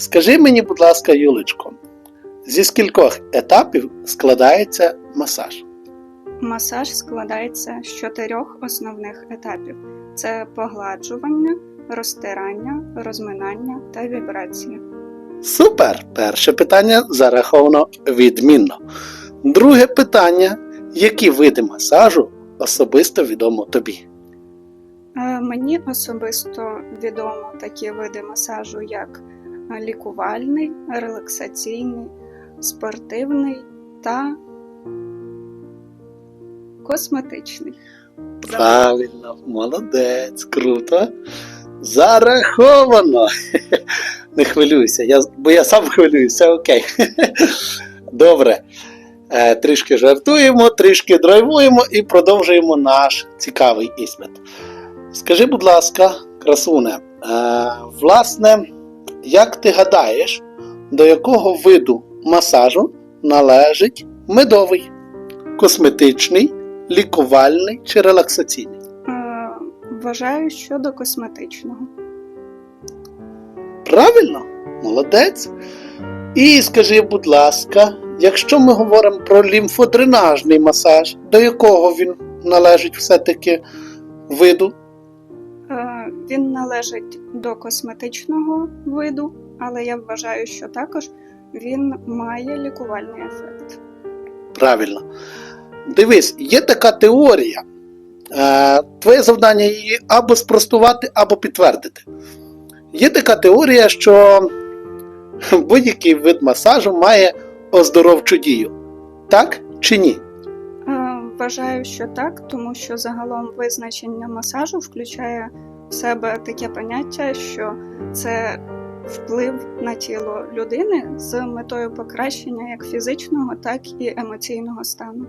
Скажи мені, будь ласка, Юлечко, зі скількох етапів складається масаж? Масаж складається з чотирьох основних етапів: це погладжування, розтирання, розминання та вібрація. Супер! Перше питання зараховано відмінно. Друге питання: які види масажу особисто відомо тобі? Е, Мені особисто відомо такі види масажу, як лікувальний, релаксаційний, спортивний та косметичний. Правильно, молодець, круто. Зараховано. Не хвилюйся, я, бо я сам хвилююся, окей. Добре. Е, Трішки жартуємо, трішки драйвуємо і продовжуємо наш цікавий іспит. Скажи, будь ласка, красуне, е, власне, як ти гадаєш, до якого виду масажу належить медовий, косметичний, лікувальний чи релаксаційний? Е, Вважаю, що до косметичного. Правильно, молодець. І скажи, будь ласка, якщо ми говоримо про лімфодренажний масаж, до якого він належить все-таки виду? Він належить до косметичного виду, але я вважаю, що також він має лікувальний ефект. Правильно. Дивись, є така теорія. Е, Твоє завдання її або спростувати, або підтвердити. Є така теорія, що будь-який вид масажу має оздоровчу дію. Так чи ні? Е, Вважаю, що так, тому що загалом визначення масажу включає в себе таке поняття, що це вплив на тіло людини з метою покращення як фізичного, так і емоційного стану.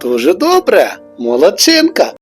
Дуже добре, молодчинка.